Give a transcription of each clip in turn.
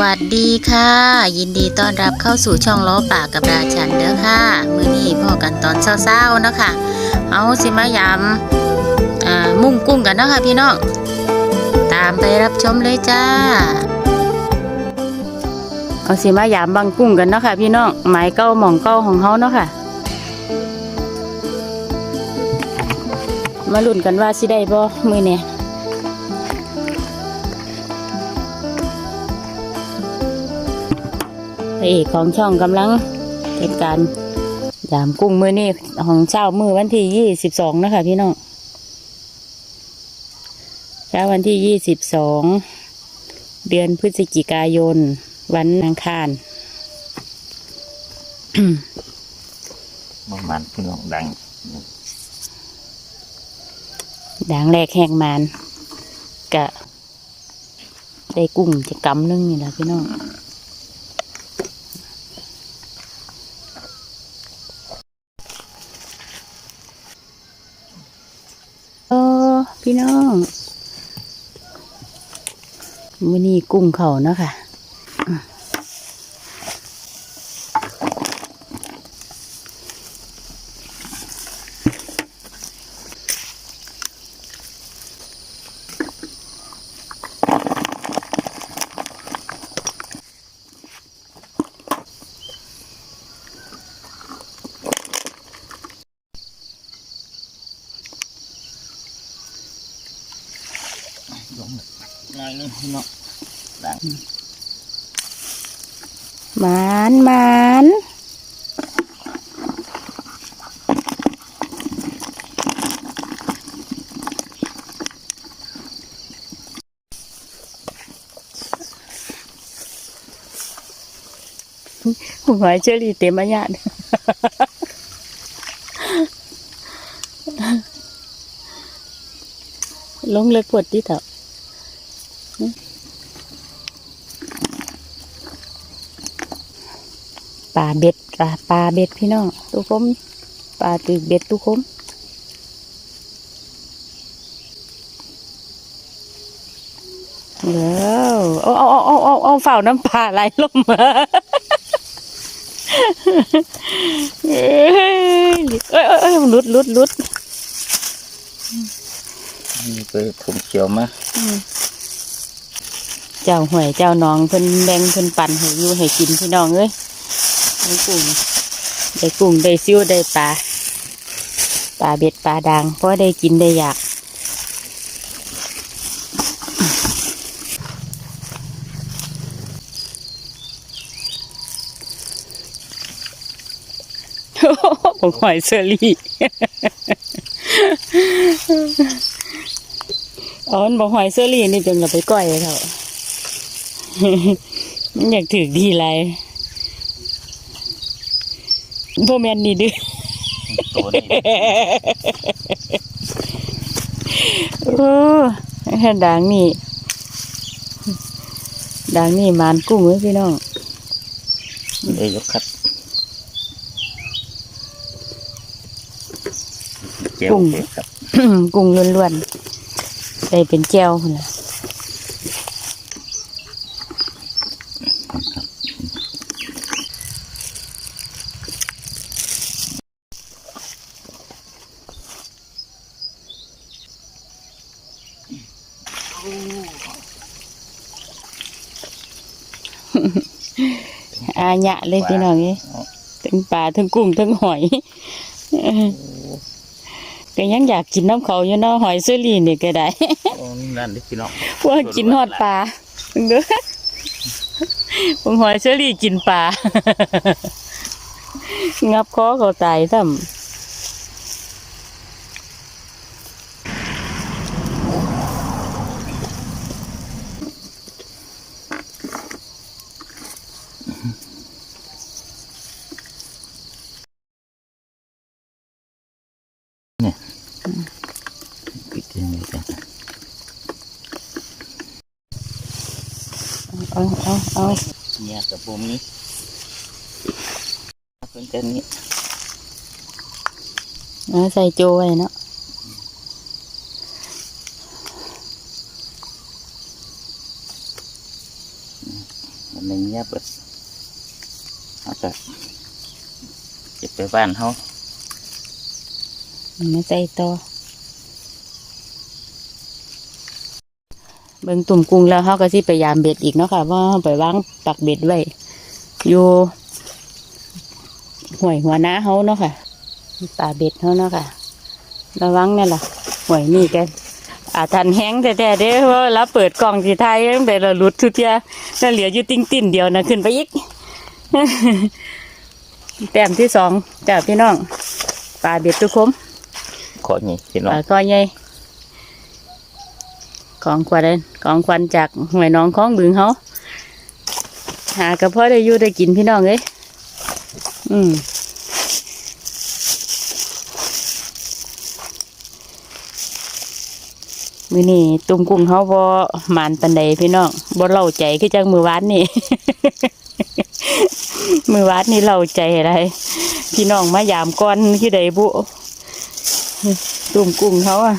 วัสดีค่ะ ยินดีต้อนรับเข้าสู่ช่องล้อปากกับราชันเด้อค่ะ มือนี้พ่อกันตอนเช้าๆเนาะค่ะเอาสิมายำอ่ามุ่งกุ้งกันเนาะค่ะพี่น้องตามไปรับชมเลยจ้าเอาสิมายามบังกุ้งกันเนาะค่ะพี่น้องหมายเก้าหม่องเก้าของเฮาเนาะค่ะ มาลุ้นกันว่าสิได้บ่มื้อนี้พ ระเอกของช่องกำลังเหตุการณ์ยามกุ้งมือนี่ของเช้ามือวันที่ยี่สิบสองนะคะพี่น้องเช้าวันที่ยี่สิบสองเดือนพฤศจิกายน วันอังคารมันมันพี่น้องดังด่างแรกแหกมานกะได้กุ้งจะกำนึงนี่แหละพี่น้อง พี่น้องมื้อนี้กุ้งเขาเนาะค่ะ นึงเน้องดังหมานหมานหัวเชอรี่เต็มอาญาตลงเล็กปวดที่เถอะ ปลาเบ็ดปลาปลาเบ็ดพี่น้องทุกคมปลาตึกเบ็ดทุกคมแล้วเอาเอาเอาเอาเอาเอาเฝ้าน้ำปลาไหลลงมาเอ้ยเอ้ยเอ้ยเอ้ยหลุดหลุดหลุดนี่ไปผมเขียวมาเจ้าหวยเจ้าน้องเพิ่นแบ่งเพิ่นปั่นให้อยู่ให้กินพี่น้องเอ้ย ได้กุ้งได้กุ้งได้ซิวได้ปลาปลาเบ็ดปลาด่างเพราะได้กินได้อยากผมหอยเซอรี่อ๋อมันบอกหอยเซอรี่นี่จนเราไปก้อยเถอมันอยากถือดีไร โบแมนนี่ดื้อตัวนี้โอ้แค่ด่างนี่ด่างนี่มานกุ้งเว้ยพี่น้องได้ยกคัดเจียวเผ็ดครับกุ้งล้วนๆได้เป็นแก้วพุ่นล่ะ อาญะเลยพี่น้องนี่ทั้งปลาทั้งกุ้งทั้งหอยก็ยังอยากกินน้ำเขาอยู่เนาะหอยเซอรี่นี่ก็ได้โอ้นั่นดิพี่น้องพวกกินฮอดปลาเด้อผมหอยเชอรี่กินปลางับคอเขาตายซ้ปิดยังไงกันำ เอาเอาเอาเนี่ยกับผมนี้เป็นแค่นี้เอาใส่โจไว้เนาะมันไม่เงียบเบิดเอาแต่เก็บไปบ้านเขามันมาใจต่อ เบิ่งตุ่มกุ้งแล้วเขาก็สิไปยามเบ็ดอีกเนาะค่ะว่าเราไปวางปักเบ็ดไว้อยู่ห่วยหัวหน้าเขาเนาะค่ะป่าเบ็ดเขาเนาะค่ะ ระวังเนี่ยล่ะห่วยนี่กันอาทันแห้งแต่แต่เด้อเพราะเราเปิดกล่องสีไทยตั้งแต่เราหลุดทุกเทียแล้วเหลืออยู่ติ้งติ่นเดียวนะขึ้นไปอีกแต้มที่สองจ้าพี่น้องปลาเบ็ดทุกคมขอนี่พี่น้ปองลาคอใหญ่ ของขวัญของขวัญจากหวยน้องของบึงเขาหากระเพาะได้อยู่ได้กินพี่น้องเอ้ยอืมมือนี่ตุ่มกุ้งเขาบ่หมานปันใดพี่น้องบ่เล่าใจคือจังมือวานนี่ มือวานนี่เล่าใจอะไรพี่น้องมายามก่อนคือใดบุตุ่มกุ้งเขาอะ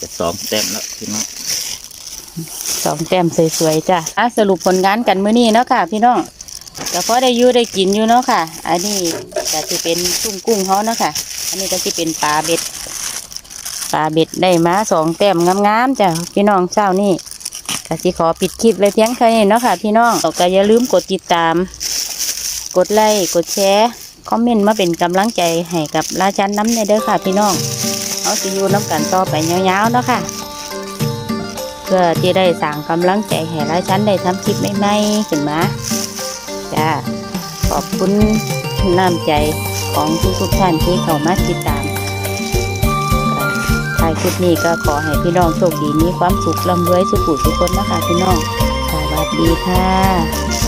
จะสองแต้มแล้วพี่น้องสองแต้มสวยๆจ้ะอะสรุปผลงานกันมื้อนี้เนาะค่ะ พี่น้องก็พอได้อยู่ได้กินอยู่เนาะค่ะ อันนี้ก็จะเป็นตุ่มกุ้งเขาเนาะค่ะ อันนี้ก็จะเป็นปลาเบ็ดปลาเบ็ดได้มาสองแต้มงามๆจ้ะพี่น้องเช้านี่ก็สิขอปิดคลิปไว้เพียงแค่นี้เนาะค่ะ พี่น้องก็อย่าลืมกดติดตาม กดไลค์กดแชร์คอมเมนต์มาเป็นกำลังใจให้กับราชันน้ำในเด้อค่ะพี่น้อง เอาสิอยู่น้ำกันต่อไปยาวๆเนาะค่ะ เพื่อที่ได้สั่งกำลังใจให้ราชันได้ทำคลิปใหม่ๆขึ้นมาจ้าขอบคุณน้ำใจของทุกๆท่านที่เข้ามาติดตามท้ายคลิปนี้ก็ขอให้พี่น้องโชคดีมีความสุขร่ำรวยสุขุสุขคนนะคะพี่น้องสวัสดีค่ะ